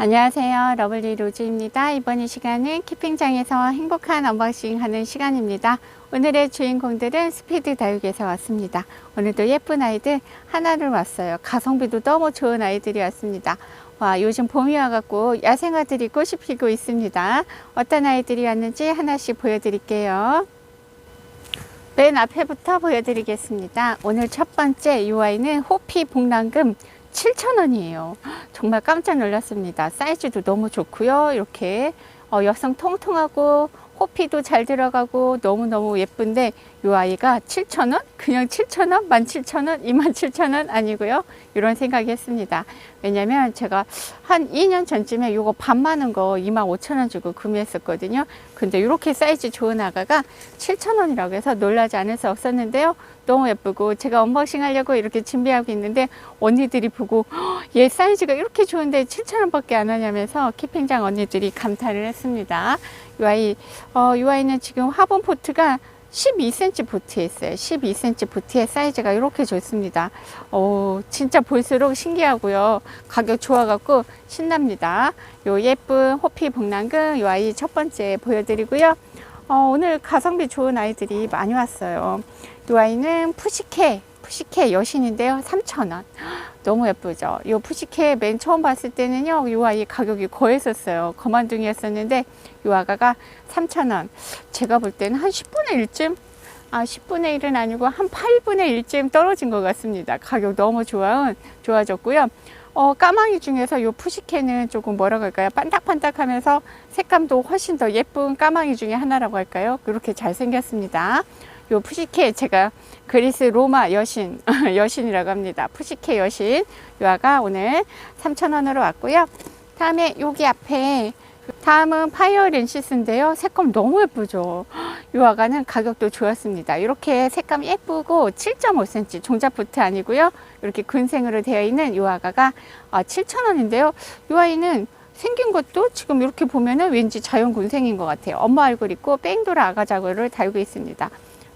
안녕하세요. 러블리 로즈입니다. 이번 이 시간은 키핑장에서 행복한 언박싱 하는 시간입니다. 오늘의 주인공들은 스피드 다육에서 왔습니다. 오늘도 예쁜 아이들 하나를 왔어요. 가성비도 너무 좋은 아이들이 왔습니다. 와, 요즘 봄이 와갖고 야생아들이 꽃이 피고 있습니다. 어떤 아이들이 왔는지 하나씩 보여드릴게요. 맨 앞에부터 보여드리겠습니다. 오늘 첫 번째 이 아이는 호피 복랑금 7,000원이에요. 정말 깜짝 놀랐습니다. 사이즈도 너무 좋고요. 이렇게 어, 여성 통통하고 호피도 잘 들어가고 너무너무 예쁜데 이 아이가 7,000원? 그냥 7,000원? 17,000원? 27,000원? 아니고요. 이런 생각이 했습니다. 왜냐면 제가 한 2년 전쯤에 이거 반 많은 거 25,000원 주고 구매했었거든요. 근데 이렇게 사이즈 좋은 아가가 7,000원이라고 해서 놀라지 않을 수 없었는데요. 너무 예쁘고 제가 언박싱 하려고 이렇게 준비하고 있는데 언니들이 보고 "헉, 얘 사이즈가 이렇게 좋은데 7,000원 밖에 안 하냐면서 키핑장 언니들이 감탄을 했습니다. 이 아이, 어, 이 아이는 지금 화분 포트가 12cm 보트에 있어요. 12cm 보트의 사이즈가 이렇게 좋습니다. 어, 진짜 볼수록 신기하고요. 가격 좋아갖고 신납니다. 요 예쁜 호피 복랑금 이 아이 첫 번째 보여드리고요. 어, 오늘 가성비 좋은 아이들이 많이 왔어요. 이 아이는 푸시케, 푸시케 여신인데요. 3,000원. 너무 예쁘죠? 이 푸시케 맨 처음 봤을 때는요, 이 아이 가격이 거했었어요. 거만둥이였었는데, 이 아가가 3,000원. 제가 볼 때는 한 10분의 1쯤? 아, 10분의 1은 아니고 한 8분의 1쯤 떨어진 것 같습니다. 가격 너무 좋아, 좋아졌고요. 어, 까망이 중에서 요 푸시케는 조금 뭐라고 할까요? 반딱반딱 하면서 색감도 훨씬 더 예쁜 까망이 중에 하나라고 할까요? 그렇게 잘생겼습니다. 요 푸시케 제가 그리스 로마 여신 여신이라고 합니다. 푸시케 여신 요아가 오늘 3,000원으로 왔고요. 다음에 여기 앞에 다음은 파이어 렌시스인데요. 색감 너무 예쁘죠. 요 아가는 가격도 좋았습니다. 이렇게 색감 예쁘고 7.5cm 종자포트 아니고요. 이렇게 근생으로 되어 있는 요 아가가 7,000원인데요. 요 아이는 생긴 것도 지금 이렇게 보면은 왠지 자연 군생인 것 같아요. 엄마 얼굴 있고 뺑돌아 아가 자구를 달고 있습니다.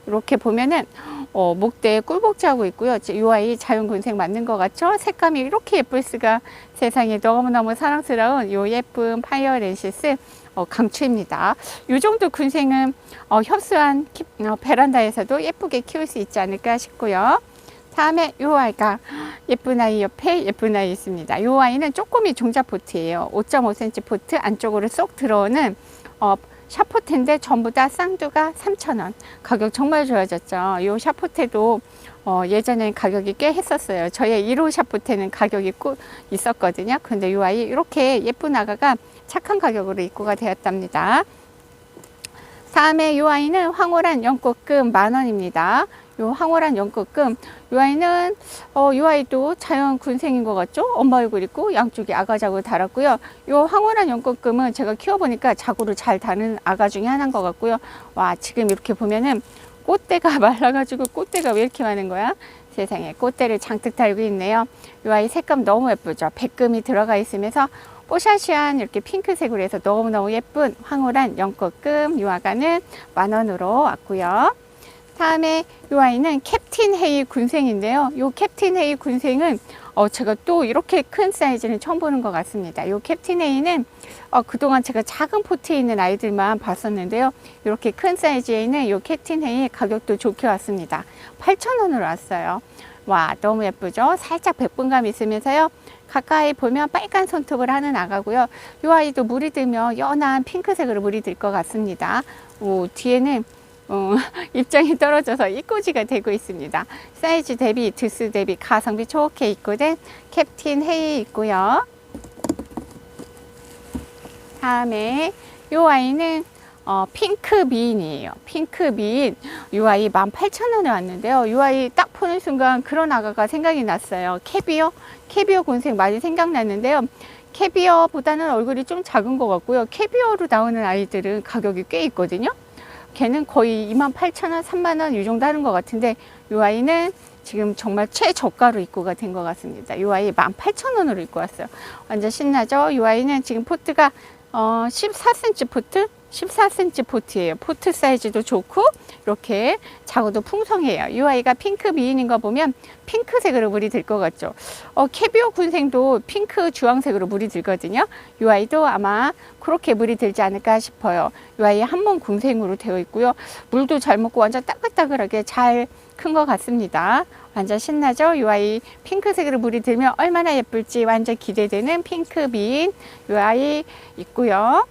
이렇게 보면은 어, 목대에 꿀복지 하고 있고요. 이 아이 자연 군생 맞는 것 같죠? 색감이 이렇게 예쁠 수가 세상에 너무너무 사랑스러운 이 예쁜 파이어 렌시스 어, 강추입니다. 이 정도 군생은 어, 협소한 키, 어, 베란다에서도 예쁘게 키울 수 있지 않을까 싶고요. 다음에 이 아이가 예쁜 아이 옆에 예쁜 아이 있습니다. 이 아이는 쪼꼬미 종자 포트예요. 5.5cm 포트 안쪽으로 쏙 들어오는 어, 샤포테인데 전부 다 쌍두가 3,000원. 가격 정말 좋아졌죠. 이 샤포테도 어, 예전에 가격이 꽤 했었어요. 저의 1호 샤포테는 가격이 꼭 있었거든요. 근데 이 아이 이렇게 예쁜 아가가 착한 가격으로 입고가 되었답니다. 다음에 이 아이는 황홀한 연꽃금 만원입니다. 요 황홀한 연꽃금 이 아이는 어, 이 아이도 자연 군생인 것 같죠? 엄마 얼굴 있고 양쪽에 아가 자구 달았고요. 요 황홀한 연꽃금은 제가 키워보니까 자구를 잘 다는 아가 중에 하나인 것 같고요. 와 지금 이렇게 보면은 꽃대가 말라가지고 꽃대가 왜 이렇게 많은 거야? 세상에 꽃대를 장뜩 달고 있네요. 이 아이 색감 너무 예쁘죠? 백금이 들어가 있으면서 뽀샤시한 이렇게 핑크색으로 해서 너무너무 예쁜 황홀한 연꽃금 이 아가는 만원으로 왔고요. 다음에 이 아이는 캡틴 헤이 군생인데요. 이 캡틴 헤이 군생은 어, 제가 또 이렇게 큰 사이즈는 처음 보는 것 같습니다. 이 캡틴 헤이는 어, 그동안 제가 작은 포트에 있는 아이들만 봤었는데요. 이렇게 큰 사이즈에 있는 이 캡틴 헤이 가격도 좋게 왔습니다. 8,000원으로 왔어요. 와, 너무 예쁘죠? 살짝 백분감 있으면서요. 가까이 보면 빨간 손톱을 하는 아가고요. 이 아이도 물이 들면 연한 핑크색으로 물이 들 것 같습니다. 오, 뒤에는 어, 입장이 떨어져서 이꼬지가 되고 있습니다. 사이즈 대비, 드스 대비 가성비 좋게 입고된 캡틴 헤이 있고요. 다음에 이 아이는 어, 핑크 미인이에요. 핑크 미인. 이 아이 18,000원에 왔는데요. 이 아이 딱 보는 순간 그런 아가가 생각이 났어요. 캐비어? 캐비어 군생 많이 생각났는데요. 캐비어보다는 얼굴이 좀 작은 것 같고요. 캐비어로 나오는 아이들은 가격이 꽤 있거든요. 걔는 거의 28,000원, 3만원 이 정도 하는 것 같은데 이 아이는 지금 정말 최저가로 입고가 된 것 같습니다. 이 아이 18,000원으로 입고 왔어요. 완전 신나죠? 이 아이는 지금 포트가 어, 14cm 포트? 14cm 포트예요. 포트 사이즈도 좋고 이렇게 자구도 풍성해요. 이 아이가 핑크 미인인 거 보면 핑크색으로 물이 들 것 같죠. 어, 캐비오 군생도 핑크 주황색으로 물이 들거든요. 이 아이도 아마 그렇게 물이 들지 않을까 싶어요. 이 아이 한번 군생으로 되어 있고요. 물도 잘 먹고 완전 따글따글하게 잘 큰 것 같습니다. 완전 신나죠? 이 아이 핑크색으로 물이 들면 얼마나 예쁠지 완전 기대되는 핑크 미인 이 아이 있고요.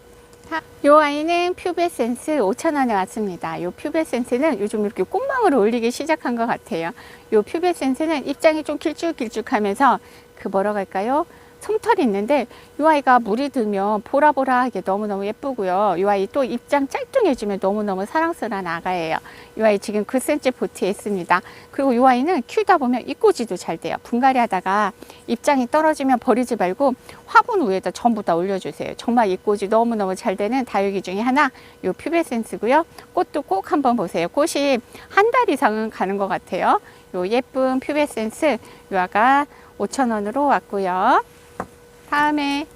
이 아이는 퓨베센스 5,000원에 왔습니다. 이 퓨베센스는 요즘 이렇게 꽃망울을 올리기 시작한 것 같아요. 이 퓨베센스는 입장이 좀 길쭉길쭉하면서 그 뭐라고 할까요? 솜털이 있는데 이 아이가 물이 들면 보라보라하게 너무너무 예쁘고요. 이 아이 또 입장 짤뚱해지면 너무너무 사랑스러운 아가예요. 이 아이 지금 9cm 보트에 있습니다. 그리고 이 아이는 키우다 보면 입꼬지도 잘 돼요. 분갈이 하다가 입장이 떨어지면 버리지 말고 화분 위에다 전부 다 올려주세요. 정말 입꼬지 너무너무 잘 되는 다육이 중에 하나 이 퓨베센스고요. 꽃도 꼭 한번 보세요. 꽃이 한 달 이상은 가는 것 같아요. 요 예쁜 퓨베센스 요 아가 5,000원으로 왔고요. 다음에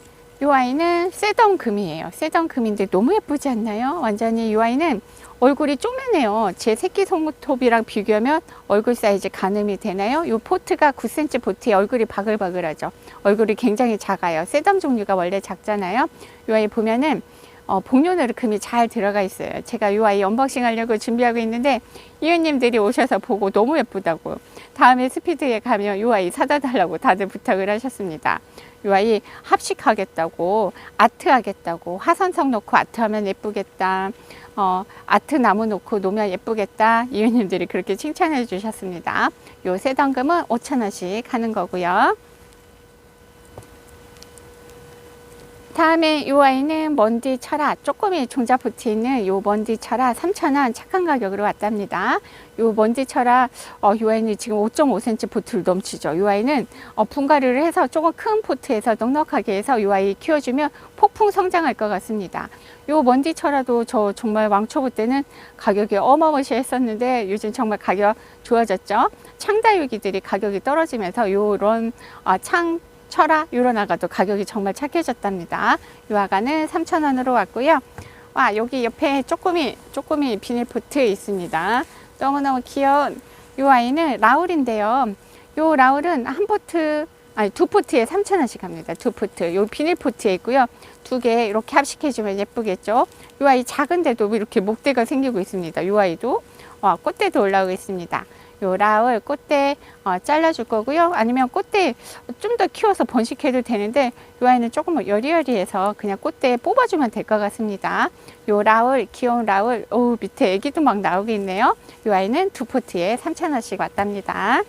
이 아이는 세던 금이에요. 세던 금인데 너무 예쁘지 않나요? 완전히 이 아이는 얼굴이 쪼매네요. 제 새끼 손톱이랑 비교하면 얼굴 사이즈 가늠이 되나요? 이 포트가 9cm 포트에 얼굴이 바글바글하죠. 얼굴이 굉장히 작아요. 세덤 종류가 원래 작잖아요. 이 아이 보면은 어, 복륜으로 금이 잘 들어가 있어요. 제가 이 아이 언박싱 하려고 준비하고 있는데 이웃님들이 오셔서 보고 너무 예쁘다고 다음에 스피드에 가면 이 아이 사다 달라고 다들 부탁을 하셨습니다. 이 아이 합식하겠다고 아트 하겠다고 화선석 놓고 아트 하면 예쁘겠다. 어, 아트 나무 놓고 놓으면 예쁘겠다. 이웃님들이 그렇게 칭찬해 주셨습니다. 요 세당금은 5천원씩 하는 거고요. 다음에 이 아이는 먼디 철화 조금이 종자 붙어 있는 요 먼디 철화 3,000원 착한 가격으로 왔답니다. 요 먼디 철화 어, 이 아이는 지금 5.5cm 포트를 넘치죠. 이 아이는 어, 분갈이를 해서 조금 큰 포트에서 넉넉하게 해서 이 아이 키워주면 폭풍 성장할 것 같습니다. 요 먼디 철화도 저 정말 왕초보 때는 가격이 어마무시했었는데 요즘 정말 가격 좋아졌죠. 창다육이들이 가격이 떨어지면서 요런 어, 창 철화 유로나가도 가격이 정말 착해졌답니다. 이 아가는 3,000원으로 왔고요. 와 여기 옆에 쪼꼬미 쪼꼬미 비닐포트 있습니다. 너무너무 귀여운 이 아이는 라울인데요. 이 라울은 한 포트 아니 두 포트에 3,000원씩 합니다. 두 포트. 요 비닐 포트에 있고요. 두 개 이렇게 합식해 주면 예쁘겠죠. 이 아이 작은데도 이렇게 목대가 생기고 있습니다. 이 아이도 와, 꽃대도 올라오고 있습니다. 요 라울 꽃대 어, 잘라줄 거고요. 아니면 꽃대 좀 더 키워서 번식해도 되는데 요 아이는 조금 여리여리해서 그냥 꽃대 뽑아주면 될 것 같습니다. 요 라울 귀여운 라울 오 밑에 애기도 막 나오고 있네요. 요 아이는 두 포트에 3,000원씩 왔답니다.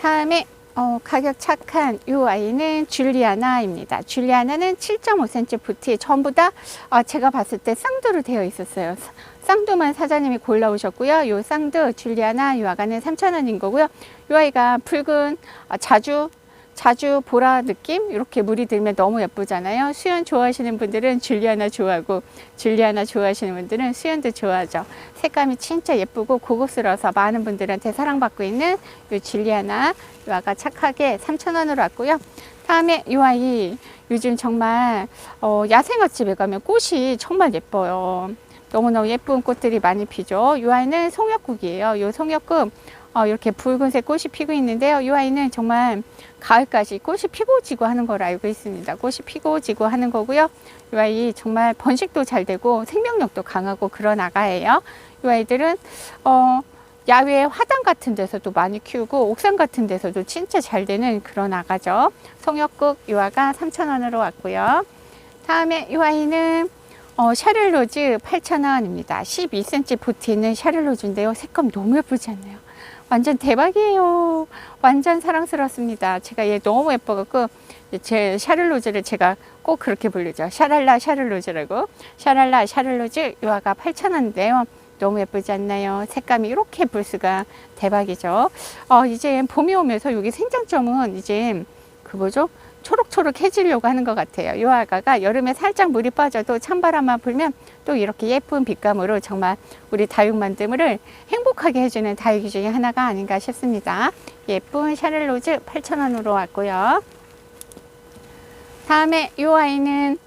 다음에 어, 가격 착한 이 아이는 줄리아나입니다. 줄리아나는 7.5cm 부티 전부 다 어, 제가 봤을 때 쌍두로 되어 있었어요. 쌍두만 사장님이 골라오셨고요. 요 쌍두 줄리아나 요 아가는 3,000원인 거고요. 요 아이가 붉은 어, 자주 자주 보라 느낌 이렇게 물이 들면 너무 예쁘잖아요. 수연 좋아하시는 분들은 줄리아나 좋아하고 줄리아나 좋아하시는 분들은 수연도 좋아하죠. 색감이 진짜 예쁘고 고급스러워서 많은 분들한테 사랑받고 있는 이 줄리아나 이 아가 착하게 3,000원으로 왔고요. 다음에 이 아이 요즘 정말 어, 야생화집에 가면 꽃이 정말 예뻐요. 너무너무 예쁜 꽃들이 많이 피죠. 이 아이는 송역국이에요. 이 송역국 어, 이렇게 붉은색 꽃이 피고 있는데요. 이 아이는 정말 가을까지 꽃이 피고 지고 하는 걸 알고 있습니다. 꽃이 피고 지고 하는 거고요. 이 아이 정말 번식도 잘 되고 생명력도 강하고 그런 아가예요. 이 아이들은 어, 야외 화단 같은 데서도 많이 키우고 옥상 같은 데서도 진짜 잘 되는 그런 아가죠. 송역국 이 아가 3,000원으로 왔고요. 다음에 이 아이는 어, 샤를로즈 8,000원입니다. 12cm 보트 있는 샤를로즈인데요. 색감 너무 예쁘지 않나요? 완전 대박이에요. 완전 사랑스럽습니다. 제가 얘 너무 예뻐갖고 제 샤를로즈를 제가 꼭 그렇게 부르죠. 샤랄라 샤를로즈라고. 샤랄라 샤를로즈 유아가 8,000원인데요. 너무 예쁘지 않나요? 색감이 이렇게 수가 대박이죠. 어, 이제 봄이 오면서 여기 생장점은 이제 그 뭐죠? 초록초록해지려고 하는 것 같아요. 이 아가가 여름에 살짝 물이 빠져도 찬바람만 불면 또 이렇게 예쁜 빛감으로 정말 우리 다육 만듦을 행복하게 해주는 다육이 중에 하나가 아닌가 싶습니다. 예쁜 샤를로즈 8,000원으로 왔고요. 다음에 이 아이는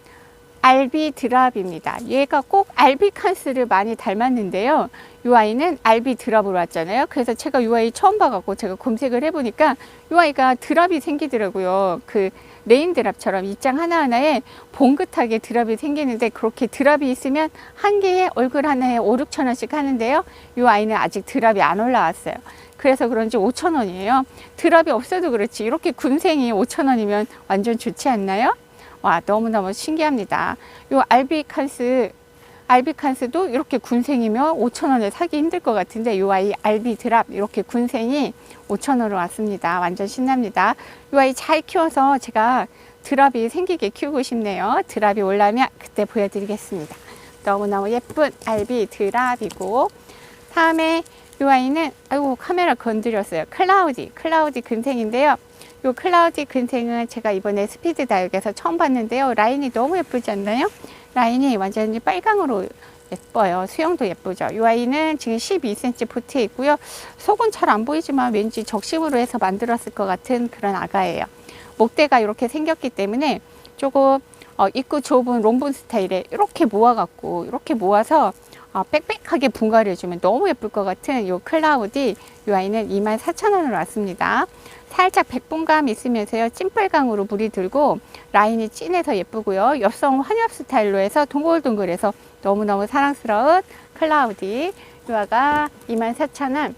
알비 드랍입니다. 얘가 꼭 알비칸스를 많이 닮았는데요. 이 아이는 알비 드랍으로 왔잖아요. 그래서 제가 이 아이 처음 봐갖고 제가 검색을 해보니까 이 아이가 드랍이 생기더라고요. 그 레인 드랍처럼 입장 하나하나에 봉긋하게 드랍이 생기는데 그렇게 드랍이 있으면 한 개에 얼굴 하나에 5, 6천 원씩 하는데요. 이 아이는 아직 드랍이 안 올라왔어요. 그래서 그런지 5천 원이에요. 드랍이 없어도 그렇지 이렇게 군생이 5천 원이면 완전 좋지 않나요? 와 너무너무 신기합니다. 요 알비칸스 알비칸스도 이렇게 군생이면 5천 원에 사기 힘들 것 같은데 요 아이 알비 드랍 이렇게 군생이 5천 원으로 왔습니다. 완전 신납니다. 요 아이 잘 키워서 제가 드랍이 생기게 키우고 싶네요. 드랍이 올라면 그때 보여드리겠습니다. 너무너무 예쁜 알비 드랍이고 다음에 요 아이는 아이고 카메라 건드렸어요. 클라우디 클라우디 근생인데요. 요 클라우디 근생은 제가 이번에 스피드 다육에서 처음 봤는데요. 라인이 너무 예쁘지 않나요? 라인이 완전히 빨강으로 예뻐요. 수영도 예쁘죠. 이 아이는 지금 12cm 포트에 있고요. 속은 잘 안 보이지만 왠지 적심으로 해서 만들었을 것 같은 그런 아가예요. 목대가 이렇게 생겼기 때문에 조금 어, 입구 좁은 롬본 스타일에 이렇게 모아갖고 이렇게 모아서 어, 빽빽하게 분갈해주면 너무 예쁠 것 같은 이 클라우디 이 아이는 24,000원으로 왔습니다. 살짝 백분감 있으면서요 찐빨강으로 물이 들고 라인이 진해서 예쁘고요. 엽성 환엽 스타일로 해서 동글동글해서 너무너무 사랑스러운 클라우디. 유아가 24,000원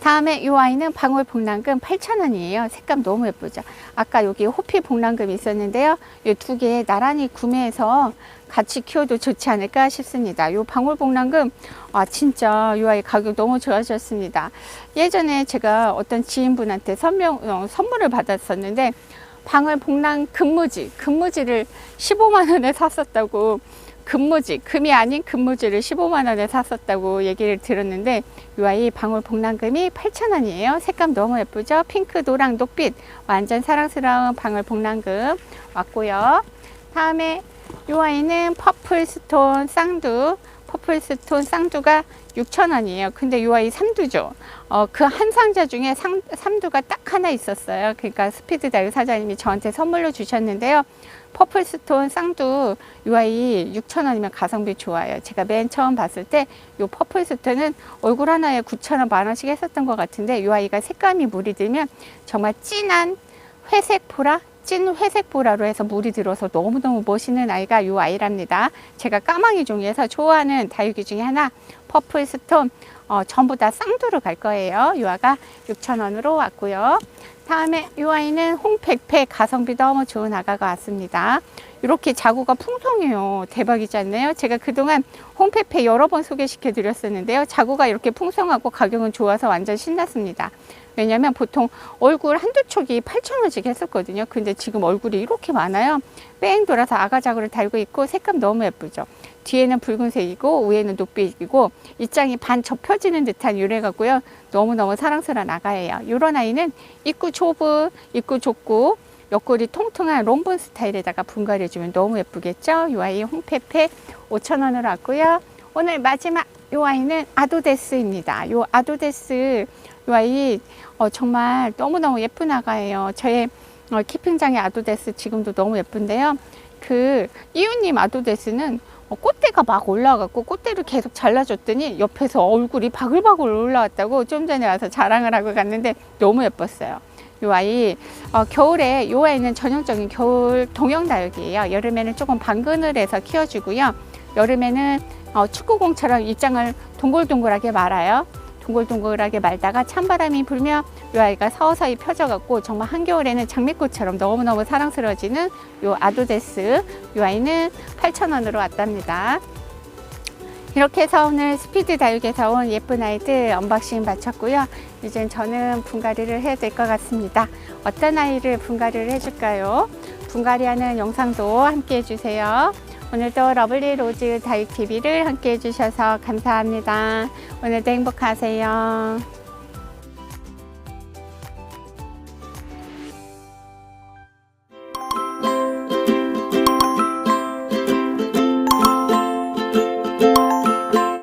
다음에 이 아이는 방울 복랑금 8,000원이에요. 색감 너무 예쁘죠. 아까 여기 호피 복랑금 있었는데요. 이 두 개 나란히 구매해서 같이 키워도 좋지 않을까 싶습니다. 이 방울 복랑금 아 진짜 이 아이 가격 너무 좋아졌습니다. 예전에 제가 어떤 지인분한테 선명, 어, 선물을 받았었는데 방울 복랑 금무지, 금무지를 15만 원에 샀었다고 금무지, 금이 아닌 금무지를 15만 원에 샀었다고 얘기를 들었는데 이 아이 방울 복랑금이 8,000원이에요. 색감 너무 예쁘죠? 핑크, 노랑, 녹빛 완전 사랑스러운 방울 복랑금 왔고요. 다음에 이 아이는 퍼플 스톤 쌍두 퍼플 스톤 쌍두가 6,000원이에요. 근데 이 아이 삼두죠. 어, 그 한 상자 중에 상, 삼두가 딱 하나 있었어요. 그러니까 스피드 다육 사장님이 저한테 선물로 주셨는데요. 퍼플 스톤 쌍두 이 아이 6,000원이면 가성비 좋아요. 제가 맨 처음 봤을 때 이 퍼플 스톤은 얼굴 하나에 9,000원 만 원씩 했었던 것 같은데 이 아이가 색감이 물이 들면 정말 진한 회색 보라 찐 회색 보라로 해서 물이 들어서 너무너무 멋있는 아이가 이 아이랍니다. 제가 까망이 종에서 좋아하는 다육이 중에 하나 퍼플 스톤 어, 전부 다 쌍두로 갈 거예요. 이 아가 6,000원으로 왔고요. 다음에 이 아이는 홍백팩 가성비 너무 좋은 아가가 왔습니다. 이렇게 자구가 풍성해요. 대박이지 않나요? 제가 그동안 홍페페 여러 번 소개시켜 드렸었는데요. 자구가 이렇게 풍성하고 가격은 좋아서 완전 신났습니다. 왜냐면 보통 얼굴 한두 촉이 8,000원씩 했었거든요. 근데 지금 얼굴이 이렇게 많아요. 뺑 돌아서 아가자구를 달고 있고 색감 너무 예쁘죠. 뒤에는 붉은색이고 위에는 녹빛이고 입장이 반 접혀지는 듯한 유래 같고요. 너무너무 사랑스러운 아가예요. 이런 아이는 입구 좁은, 입구 좁고 옆구리 통통한 롱본 스타일에다가 분갈해주면 너무 예쁘겠죠? 이 아이 홍페페 5,000원으로 왔고요. 오늘 마지막 이 아이는 아도데스입니다. 이 아도데스 이 아이 어, 정말 너무너무 예쁜 아가예요. 저의 어, 키핑장의 아도데스 지금도 너무 예쁜데요. 그 이웃님 아도데스는 어, 꽃대가 막 올라가고 꽃대를 계속 잘라줬더니 옆에서 얼굴이 바글바글 올라왔다고 좀 전에 와서 자랑을 하고 갔는데 너무 예뻤어요. 요 아이 어, 겨울에 요 아이는 전형적인 겨울 동형 다육이에요. 여름에는 조금 방그늘해서 키워주고요. 여름에는 어, 축구공처럼 입장을 동글동글하게 말아요. 동글동글하게 말다가 찬바람이 불며 요 아이가 서서히 펴져갖고 정말 한겨울에는 장미꽃처럼 너무너무 사랑스러워지는 요 아도데스 요 아이는 8,000원으로 왔답니다. 이렇게 해서 오늘 스피드 다육에서 온 예쁜 아이들 언박싱 마쳤고요. 이제 저는 분갈이를 해야 될 것 같습니다. 어떤 아이를 분갈이를 해줄까요? 분갈이하는 영상도 함께 해주세요. 오늘도 러블리 로즈 다육TV를 함께 해주셔서 감사합니다. 오늘도 행복하세요.